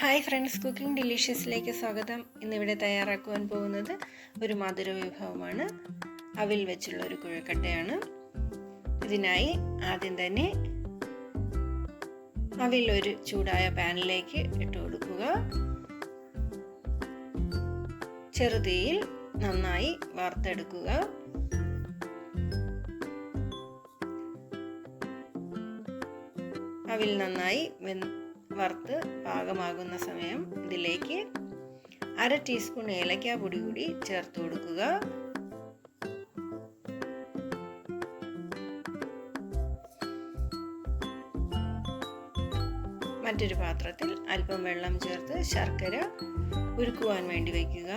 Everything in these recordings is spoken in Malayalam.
ഹായ് ഫ്രണ്ട്സ് കുക്കിംഗ് ഡിലീഷ്യസിലേക്ക് സ്വാഗതം. ഇന്നിവിടെ തയ്യാറാക്കുവാൻ പോകുന്നത് ഒരു മധുര വിഭവമാണ്. അവിൽ വെച്ചുള്ള ഒരു കുഴക്കട്ടയാണ്. ഇതിനായി ആദ്യം തന്നെ അവിൽ ഒരു ചൂടായ പാനിലേക്ക് ഇട്ട് കൊടുക്കുക. ചെറുതീയിൽ നന്നായി വാർത്തെടുക്കുക അവിൽ നന്നായി വറുത്ത് പാകമാകുന്ന സമയം ഇതിലേക്ക് അര ടീസ്പൂൺ ഏലക്ക പൊടി കൂടി ചേർത്ത് കൊടുക്കുക. മറ്റൊരു പാത്രത്തിൽ അല്പം വെള്ളം ചേർത്ത് ശർക്കര ഉരുക്കുവാൻ വേണ്ടി വയ്ക്കുക.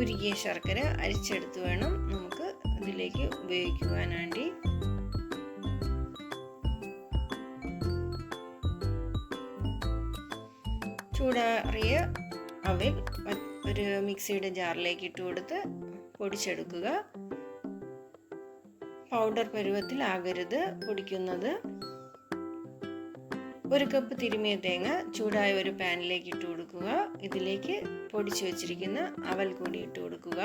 ഉരുകിയ ശർക്കര അരിച്ചെടുത്ത് വേണം നമുക്ക് ഇതിലേക്ക് ഉപയോഗിക്കുവാൻ വേണ്ടി. ചൂടാറിയ അവിൽ ഒരു മിക്സിയുടെ ജാറിലേക്ക് ഇട്ട് കൊടുത്ത് പൊടിച്ചെടുക്കുക. പൗഡർ പരുവത്തിലാകരുത് പൊടിക്കുന്നത്. ഒരു കപ്പ് തിരുമിയ തേങ്ങ ചൂടായ ഒരു പാനിലേക്ക് ഇട്ട് കൊടുക്കുക. ഇതിലേക്ക് പൊടിച്ചു വെച്ചിരിക്കുന്ന അവൽ കൂടി ഇട്ട് കൊടുക്കുക.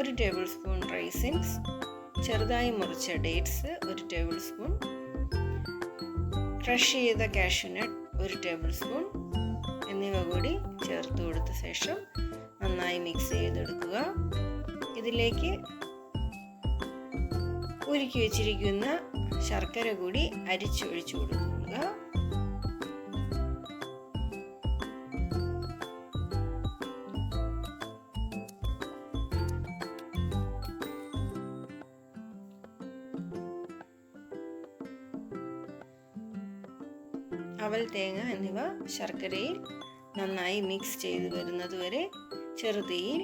ഒരു ടേബിൾ സ്പൂൺ റൈസിൻസ് ചെറുതായി മുറിച്ച ഡേറ്റ്സ് ഒരു ടേബിൾ സ്പൂൺ ക്രഷ് ചെയ്ത കാഷ്യൂനട്ട് ഒരു ടേബിൾ സ്പൂൺ എന്നിവ കൂടി ചേർത്ത് കൊടുത്ത ശേഷം നന്നായി മിക്സ് ചെയ്തെടുക്കുക. ഇതിലേക്ക് ഉരുക്കി വെച്ചിരിക്കുന്ന ശർക്കര കൂടി അരിച്ചൊഴിച്ചു കൊടുക്കുക. അവൽ തേങ്ങ എന്നിവ ശർക്കരയിൽ നന്നായി മിക്സ് ചെയ്ത് വരുന്നതുവരെ ചെറുതീയിൽ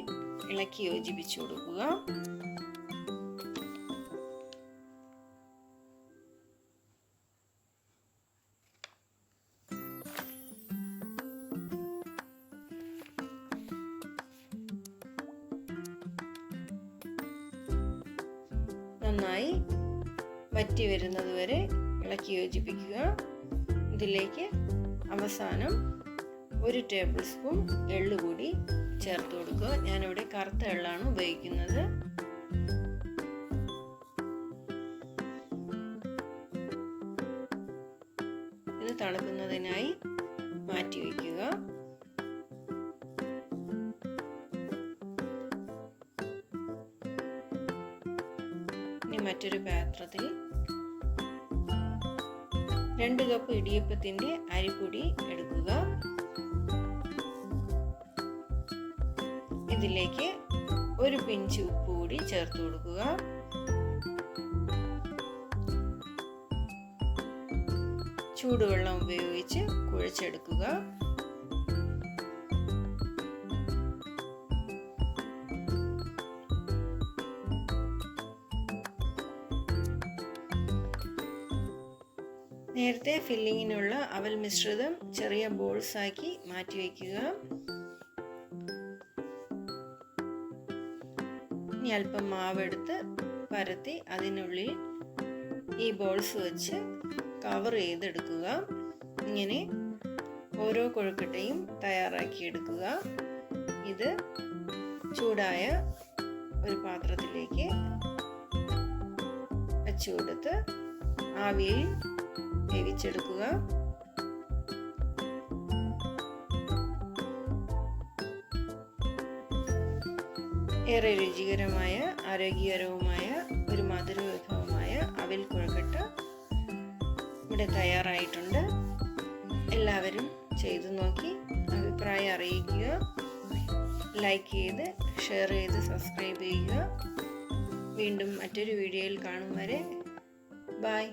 ഇളക്കി യോജിപ്പിച്ചു കൊടുക്കുക. നന്നായി വറ്റി വരുന്നത് വരെ ഇളക്കി യോജിപ്പിക്കുക. ഇതിലേക്ക് അവസാനം ഒരു ടേബിൾ സ്പൂൺ എള്ള് കൂടി ചേർത്ത് കൊടുക്കുക. ഞാനിവിടെ കറുത്ത എള്ളാണ് ഉപയോഗിക്കുന്നത്. ഇത് തണുക്കുന്നതിനായി മാറ്റി വയ്ക്കുക. ഇനി മറ്റൊരു പാത്രത്തിൽ രണ്ട് കപ്പ് ഇടിയപ്പത്തിന്റെ അരിപ്പൊടി എടുക്കുക. ഇതിലേക്ക് ഒരു പിഞ്ച് ഉപ്പ് കൂടി ചേർത്ത് കൊടുക്കുക. ചൂടുവെള്ളം ഉപയോഗിച്ച് കുഴച്ചെടുക്കുക. നേരത്തെ ഫില്ലിങ്ങിനുള്ള അവൽ മിശ്രിതം ചെറിയ ബോൾസ് ആക്കി ഇനി അല്പം മാവെടുത്ത് പരത്തി അതിനുള്ളിൽ ഈ ബോൾസ് വെച്ച് കവർ ചെയ്തെടുക്കുക. ഇങ്ങനെ ഓരോ കൊഴുക്കട്ടയും തയ്യാറാക്കിയെടുക്കുക. ഇത് ചൂടായ ഒരു പാത്രത്തിലേക്ക് വെച്ചു കൊടുത്ത് ആവിയിൽ വേവിച്ചെടുക്കുക. ഏറെ രുചികരമായ ആരോഗ്യകരവുമായ ഒരു മധുര വിഭവമായ അവിൽ കുഴക്കട്ട ഇവിടെ തയ്യാറായിട്ടുണ്ട്. എല്ലാവരും ചെയ്തു നോക്കി അഭിപ്രായം അറിയിക്കുക. ലൈക്ക് ചെയ്ത് ഷെയർ ചെയ്ത് സബ്സ്ക്രൈബ് ചെയ്യുക. വീണ്ടും മറ്റൊരു വീഡിയോയിൽ കാണും വരെ. ബായ്